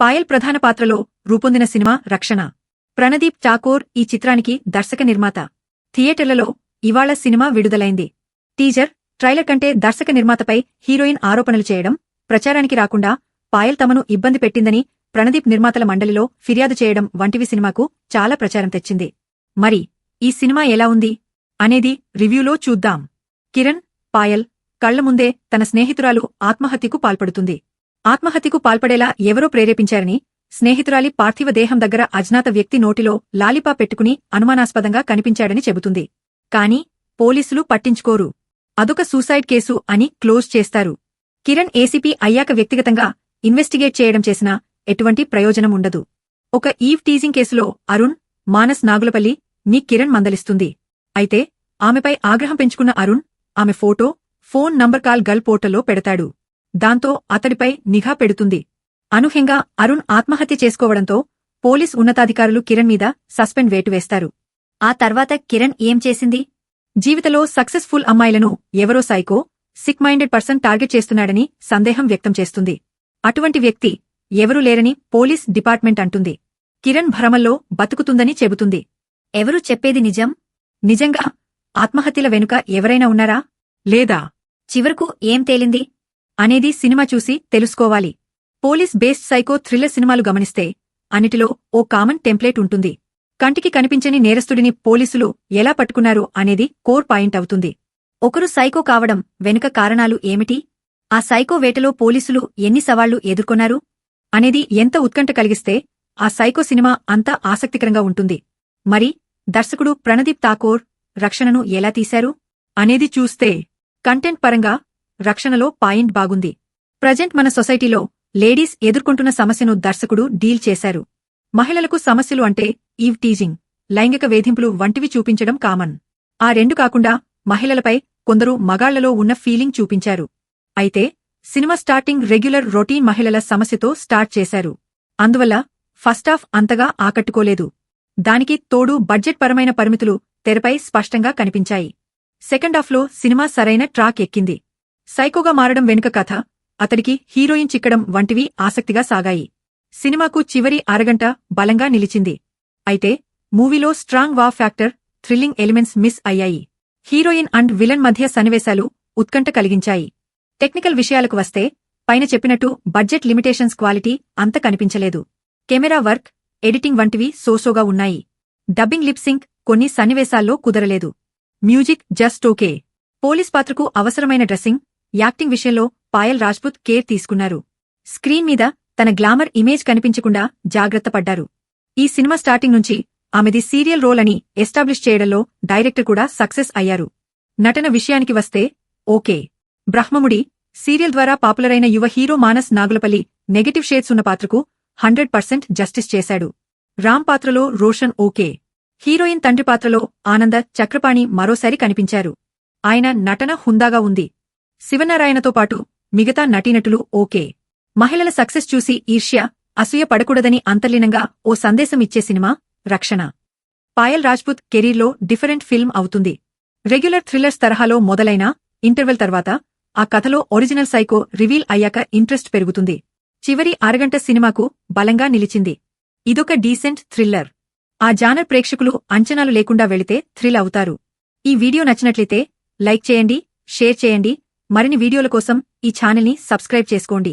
పాయల్ ప్రధాన పాత్రలో రూపొందిన సినిమా రక్షణ. ప్రణదీప్ ఠాకూర్ ఈ చిత్రానికి దర్శక నిర్మాత. థియేటర్లలో ఇవాళ సినిమా విడుదలైంది. టీజర్ ట్రైలర్ కంటే దర్శక నిర్మాతపై హీరోయిన్ ఆరోపణలు చేయడం ప్రచారానికి రాకుండా పాయల్ తమను ఇబ్బంది పెట్టిందని ప్రణదీప్ నిర్మాతల మండలిలో ఫిర్యాదు చేయడం వంటివి సినిమాకు చాలా ప్రచారం తెచ్చింది. మరి ఈ సినిమా ఎలా ఉంది? అనేది రివ్యూలో చూద్దాం. కిరణ్ పాయల్ కళ్ళ ముందే తన స్నేహితురాలు ఆత్మహత్యకు పాల్పడుతుంది. ఆత్మహత్యకు పాల్పడేలా ఎవరో ప్రేరేపించారని స్నేహితురాలి పార్థివ దేహం దగ్గర అజ్ఞాత వ్యక్తి నోటిలో లాలిపా పెట్టుకుని అనుమానాస్పదంగా కనిపించాడని చెబుతుంది. కాని పోలీసులు పట్టించుకోరు. అదొక సూసైడ్ కేసు అని క్లోజ్ చేస్తారు. కిరణ్ ఏసీపీ అయ్యాక వ్యక్తిగతంగా ఇన్వెస్టిగేట్ చేయడం చేసినా ఎటువంటి ప్రయోజనం ఉండదు. ఒక ఈవ్ టీజింగ్ కేసులో అరుణ్ మానస్ నాగులపల్లి ని కిరణ్ మందలిస్తుంది. అయితే ఆమెపై ఆగ్రహం పెంచుకున్న అరుణ్ ఆమె photo phone number call girl పోర్టల్లో పెడతాడు. దాంతో అతడిపై నిఘా పెడుతుంది. అనూహ్యంగా అరుణ్ ఆత్మహత్య చేసుకోవడంతో పోలీస్ ఉన్నతాధికారులు కిరణ్ మీద సస్పెండ్ వేటు వేస్తారు. ఆ తర్వాత కిరణ్ ఏం చేసింది? జీవితలో సక్సెస్ఫుల్ అమ్మాయిలను ఎవరో psycho sick minded person target చేస్తున్నాడని సందేహం వ్యక్తం చేస్తుంది. అటువంటి వ్యక్తి ఎవరూ లేరని పోలీస్ డిపార్ట్మెంట్ అంటుంది. కిరణ్ భ్రమల్లో బతుకుతుందని చెబుతుంది. ఎవరు చెప్పేది నిజం? నిజంగా ఆత్మహత్యల వెనుక ఎవరైనా ఉన్నారా? లేదా? చివరకు ఏం తేలింది? అనేది సినిమా చూసి తెలుసుకోవాలి. పోలీస్ బేస్డ్ సైకో థ్రిల్లర్ సినిమాలు గమనిస్తే అన్నిటిలో ఓ కామన్ టెంప్లేట్ ఉంటుంది. కంటికి కనిపించని నేరస్తుడిని పోలీసులు ఎలా పట్టుకున్నారు అనేది కోర్ పాయింట్ అవుతుంది. ఒకరు సైకో కావడం వెనుక కారణాలు ఏమిటి? ఆ సైకో వేటలో పోలీసులు ఎన్ని సవాళ్ళు ఎదుర్కొన్నారు? అనేది ఎంత ఉత్కంఠ కలిగిస్తే ఆ సైకో సినిమా అంతా ఆసక్తికరంగా ఉంటుంది. మరి దర్శకుడు ప్రణదీప్ ఠాకూర్ రక్షణను ఎలా తీశారు? అనేది చూస్తే కంటెంట్ పరంగా రక్షణలో పాయింట్ బాగుంది. ప్రజెంట్ మన సొసైటీలో లేడీస్ ఎదుర్కొంటున్న సమస్యను దర్శకుడు డీల్ చేశారు. మహిళలకు సమస్యలు అంటే ఈవ్ టీజింగ్ లైంగిక వేధింపులు వంటివి చూపించడం కామన్. ఆ రెండు కాకుండా మహిళలపై కొందరు మగాళ్ళలో ఉన్న ఫీలింగ్ చూపించారు. అయితే సినిమా స్టార్టింగ్ రెగ్యులర్ రొటీన్ మహిళల సమస్యతో స్టార్ట్ చేశారు. అందువల్ల ఫస్టాఫ్ అంతగా ఆకట్టుకోలేదు. దానికి తోడు బడ్జెట్ పరమైన పరిమితులు తెరపై స్పష్టంగా కనిపించాయి. సెకండాఫ్లో సినిమా సరైన ట్రాక్ ఎక్కింది. సైకోగా మారడం వెనుక కథ అతడికి హీరోయిన్ చిక్కడం వంటివి ఆసక్తిగా సాగాయి. సినిమాకు చివరి అరగంట బలంగా నిలిచింది. అయితే మూవీలో strong wow factor thrilling elements miss అయ్యాయి. హీరోయిన్ అండ్ విలన్ మధ్య సన్నివేశాలు ఉత్కంఠ కలిగించాయి. టెక్నికల్ విషయాలకు వస్తే పైన చెప్పినట్టు బడ్జెట్ లిమిటేషన్స్ క్వాలిటీ అంత కనిపించలేదు. కెమెరా వర్క్ ఎడిటింగ్ వంటివి సోసోగా ఉన్నాయి. డబ్బింగ్ లిప్సింక్ కొన్ని సన్నివేశాల్లో కుదరలేదు. Music just okay. పోలీస్ పాత్రకు అవసరమైన డ్రెస్సింగ్ యాక్టింగ్ విషయంలో పాయల్ రాజ్పుత్ కేర్ తీసుకున్నారు. స్క్రీన్ మీద తన గ్లామర్ ఇమేజ్ కనిపించకుండా జాగ్రత్త పడ్డారు. ఈ సినిమా స్టార్టింగ్ నుంచి ఆమెది సీరియల్ రోల్ అని ఎస్టాబ్లిష్ చేయడంలో డైరెక్టర్ కూడా సక్సెస్ అయ్యారు. నటన విషయానికి వస్తే ఓకే. బ్రహ్మముడి సీరియల్ ద్వారా పాపులర్ అయిన యువ hero Manas Nagulapalli negative shades ఉన్న పాత్రకు హండ్రెడ్ పర్సెంట్ జస్టిస్ చేశాడు. రామ్ పాత్రలో రోషన్ ఓకే. హీరోయిన్ తండ్రి పాత్రలో ఆనంద చక్రపాణి మరోసారి కనిపించారు. ఆయన నటన హుందాగా ఉంది. శివనారాయణతో పాటు మిగతా నటీనటులు ఓకే. మహిళల సక్సెస్ చూసి ఈర్ష్య అసూయ పడకూడదని అంతర్లీనంగా ఓ సందేశం ఇచ్చే సినిమా రక్షణ. పాయల్ రాజ్పుత్ కెరీర్లో డిఫరెంట్ ఫిల్మ్ అవుతుంది. రెగ్యులర్ థ్రిల్లర్స్ తరహాలో మొదలైన ఇంటర్వెల్ తర్వాత ఆ కథలో ఒరిజినల్ సైకో రివీల్ అయ్యాక ఇంట్రెస్ట్ పెరుగుతుంది. చివరి అరగంట సినిమాకు బలంగా నిలిచింది. ఇదొక డీసెంట్ థ్రిల్లర్. ఆ జానర్ ప్రేక్షకులు అంచనాలు లేకుండా వెళితే థ్రిల్ అవుతారు. ఈ వీడియో నచ్చినట్లయితే లైక్ చేయండి షేర్ చేయండి మరిన్ని వీడియోల కోసం ఈ ఛానల్ని సబ్స్క్రైబ్ చేసుకోండి.